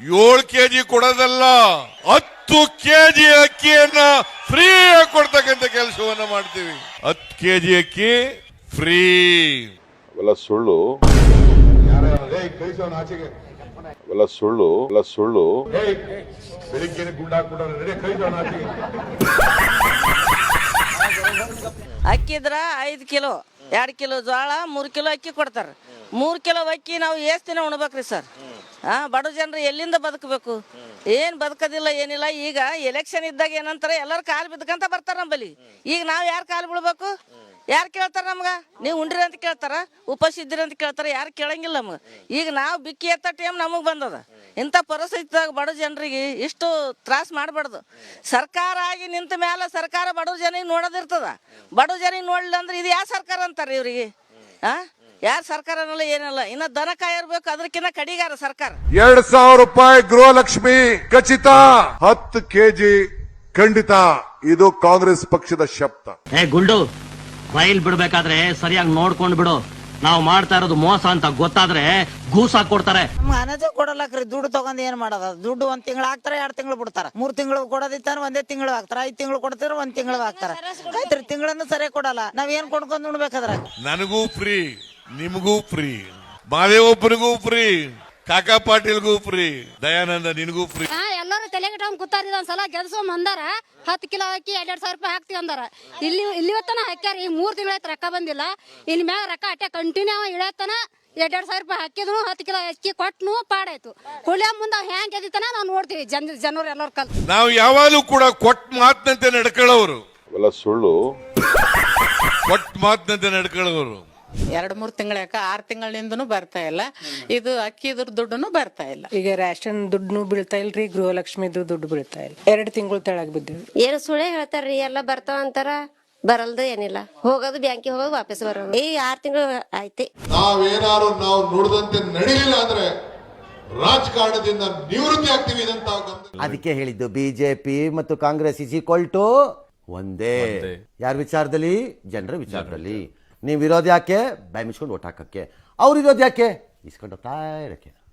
ಏಳು ಕೆಜಿ ಕೊಡೋದಲ್ಲ ಹತ್ತು ಕೆಜಿ ಅಕ್ಕಿಯನ್ನ ಫ್ರೀ ಆಗಿ ಕೊಡ್ತಕ್ಕಂಥ ಕೆಲಸವನ್ನ ಮಾಡ್ತೀವಿ. ಹತ್ತು ಕೆಜಿ ಅಕ್ಕಿ ಫ್ರೀ. ಅವೆಲ್ಲ ಸುಳ್ಳು. ಅವೆಲ್ಲ ಸುಳ್ಳು ಅವೆಲ್ಲ ಸುಳ್ಳು. ಏಯ್ ಗುಂಡ ಅಕ್ಕಿದ್ರ ಐದು ಕಿಲೋ ಎರಡು ಕಿಲೋ ಜೋಳ ಮೂರು ಕಿಲೋ ಅಕ್ಕಿ ಕೊಡ್ತಾರೆ. ಮೂರು ಕಿಲೋ ಅಕ್ಕಿ ನಾವು ಎಷ್ಟು ದಿನ ಉಣ್ಬೇಕ್ರಿ ಸರ್? ಹಾಂ, ಬಡ ಜನರು ಎಲ್ಲಿಂದ ಬದುಕಬೇಕು? ಏನು ಬದುಕೋದಿಲ್ಲ, ಏನಿಲ್ಲ. ಈಗ ಎಲೆಕ್ಷನ್ ಇದ್ದಾಗ ಏನಂತಾರೆ, ಎಲ್ಲರೂ ಕಾಲು ಬಿದ್ಕಂತ ಬರ್ತಾರೆ ನಂಬಲ್ಲಿ ಈಗ ನಾವು ಯಾರು ಕಾಲು ಬಿಡ್ಬೇಕು ಯಾರು ಕೇಳ್ತಾರ ನಮ್ಗೆ? ನೀವು ಉಂಡ್ರಿ ಅಂತ ಕೇಳ್ತಾರ ಉಪವಾಸ ಅಂತ ಕೇಳ್ತಾರ, ಯಾರು ಕೇಳಂಗಿಲ್ಲ ನಮ್ಗೆ. ಈಗ ನಾವು ಬಿಕ್ಕಿ ಎತ್ತ ಟೈಮ್ ನಮಗೆ ಬಂದದ. ಇಂಥ ಪರಿಸ್ಥಿತಿದಾಗ ಬಡ ಜನರಿಗೆ ಇಷ್ಟು ತ್ರಾಸ ಮಾಡಬಾರ್ದು. ಸರ್ಕಾರ ಆಗಿ ನಿಂತ ಮೇಲೆ ಸರ್ಕಾರ ಬಡ ಜನಿಗೆ ನೋಡೋದಿರ್ತದ. ಬಡ ಜನಿಗೆ ನೋಡಲಿಲ್ಲ ಅಂದ್ರೆ ಇದು ಯಾವ ಸರ್ಕಾರ ಅಂತಾರೆ ಇವ್ರಿಗೆ? ಆ? ಯಾರು ಸರ್ಕಾರನಲ್ಲ ಏನಲ್ಲ. ಇನ್ನ ದನ ಕಾಯಿರ್ಬೇಕು ಅದಕ್ಕಿಂತ ಕಡಿಗಾರ ಸರ್ಕಾರ. ಎರಡ್ ಸಾವಿರ ರೂಪಾಯಿ ಗೃಹಲಕ್ಷ್ಮಿ ಖಚಿತ. ಹತ್ತು ಕೆಜಿ ಖಂಡಿತ. ಇದು ಕಾಂಗ್ರೆಸ್ ಪಕ್ಷದ ಶಬ್ದ. ಏ ಗುಂಡು ಬೈಲ್ ಬಿಡ್ಬೇಕಾದ್ರೆ ಸರಿಯಾಗಿ ನೋಡ್ಕೊಂಡ್ ಬಿಡು. ನಾವು ಮಾಡ್ತಾ ಇರೋದು ಮೋಸ ಅಂತ ಗೊತ್ತಾದ್ರೆ ಗೂಸ್ ಕೊಡ್ತಾರೆ. ನಮ್ಗೆ ಕೊಡಲ್ಲ ಕೊಡಲಕ್ರಿ ದುಡ್ಡು ತಗೊಂಡ್ ಏನ್ ಮಾಡೋದ ದುಡ್ಡು ಒಂದ್ ತಿಂಗಳು ಹಾಕ್ತಾರೆ ಎರಡ್ ತಿಂಗಳು ಬಿಡ್ತಾರ. ಮೂರ್ ತಿಂಗಳು ಕೊಡೋದಿತ್ತಾರ ಒಂದೇ ತಿಂಗಳು ಹಾಕ್ತಾರ ಐದ್ ತಿಂಗಳು ಕೊಡ್ತಾರ ಒಂದ್ ತಿಂಗಳು ಹಾಕ್ತಾರ. ಆಯ್ತ್ರಿ ತಿಂಗಳನ್ನ ಸರಿಯಾಗಿ ಕೊಡಲ್ಲ. ನಾವ್ ಏನ್ ಕೊಂಡ್ಕೊಂಡ್ ಉಣ್ಬೇಕಾದ್ರ ನನಗೂ ಫ್ರೀ. ನಿಮಗೂ ಫ್ರೀ. ಮಾದೇವಪ್ಪನಿಗೂ ಫ್ರೀ. ಕಾಕಾ ಪಾಟೀಲ್ಗೂ ಫ್ರೀ. ದಯಾನಂದ ನಿನಗೂ ಫ್ರೀ. ಹಾ ಎಲ್ಲರೂ ತಲೆಗಿಟ್ಕೊಂಡ್ ಕೂತಾರಿದ ಒಂದ್ಸಲ ಗೆಲ್ಸೋ ಅಂದಾರ. ಹತ್ತು ಕಿಲೋ ಅಕ್ಕಿ ಎರಡ್ ಸಾವಿರ ರೂಪಾಯಿ ಹಾಕ್ತಿವಿ ಅಂದಾರ. ಇಲ್ಲಿ ಇಲ್ಲಿವತ್ತನ ಹಾಕ್ಯಾರ ಈ ಮೂರ್ ತಿಂಗಳ ರೊಕ್ಕ ಬಂದಿಲ್ಲ. ಇನ್ ಮ್ಯಾಗ ರೊಕ್ಕ ಅಟ್ಟೆ ಕಂಟಿನ್ಯೂ ಇಳತನ ಎರಡ್ ಸಾವಿರ ರೂಪಾಯಿ ಹಾಕಿದ್ರು ಹತ್ತು ಕಿಲೋ ಅಕ್ಕಿ ಕೊಟ್ನು ಪಾಡಾಯ್ತು. ಹುಳಿಯ ಮುಂದೆ ಅವ್ ಹೆಂಗ್ ಗೆದಿತಾನ ನಾವು ನೋಡ್ತೀವಿ ಜನ ಜನರು ಎಲ್ಲರೂ ಕಲ್ ನಾವು ಯಾವಾಗಲೂ ಕೂಡ ಕೊಟ್ಟ ಮಾತಿನಂತೆ ನಡ್ಕೊಳ್ಳೋರು ಅವೆಲ್ಲ ಸುಳ್ಳು. ಕೊಟ್ಟ ಮಾತಿನಂತೆ ನಡ್ಕೊಳ್ಳೋರು ಎರಡ್ ಮೂರು ತಿಂಗಳ ಆರು ತಿಂಗಳಿನಿಂದನು ಬರ್ತಾ ಇಲ್ಲ. ಇದು ಅಕ್ಕಿದ್ರ ದುಡ್ಡುನು ಬರ್ತಾ ಇಲ್ಲ. ಈಗ ರೇಷನ್ ದುಡ್ಡು ಬೀಳ್ತಾ ಇಲ್ರಿ ಗೃಹಲಕ್ಷ್ಮಿದು ದುಡ್ಡು ಬೀಳ್ತಾ ಇಲ್ಲ. ಎರಡು ತಿಂಗಳು ತೆಳಗ್ ಬಿದ್ದೀವಿ. ಏನು ಸುಳ್ಳೆ ಹೇಳ್ತಾರ್ರಿ ಎಲ್ಲ ಬರ್ತಾವ ಅಂತಾರ ಬರಲ್ದು ಏನಿಲ್ಲ. ಹೋಗೋದು ಬ್ಯಾಂಕಿಗೆ ಹೋಗೋದು ವಾಪಸ್ ಬರೋದು. ಈ ಆರು ತಿಂಗಳು ಐತಿ ನಾವೇನಾದ್ರು ನಾವು ನುಡಿದಂತೆ ನಡೀಲಿಲ್ಲ ಅಂದ್ರೆ ರಾಜಕಾರಣದಿಂದ ನಿವೃತ್ತಿ ಆಗ್ತೀವಿ ಅದಕ್ಕೆ ಹೇಳಿದ್ದು ಬಿಜೆಪಿ ಮತ್ತು ಕಾಂಗ್ರೆಸ್ ಇಸ್ ಈಕ್ವಲ್ ಟು ಒಂದೇ. ಯಾರ ವಿಚಾರದಲ್ಲಿ? ಜನರ ವಿಚಾರದಲ್ಲಿ. ನೀವು ಇರೋದು ಯಾಕೆ ಬಾಯ್ ಮುಚ್ಕೊಂಡು ಓಟ್ ಹಾಕೋಕ್ಕೆ. ಅವ್ರು ಇರೋದು ಯಾಕೆ ಇಸ್ಕೊಂಡು ಹೋಗ್ತಾ ಇರಕ್ಕೆ.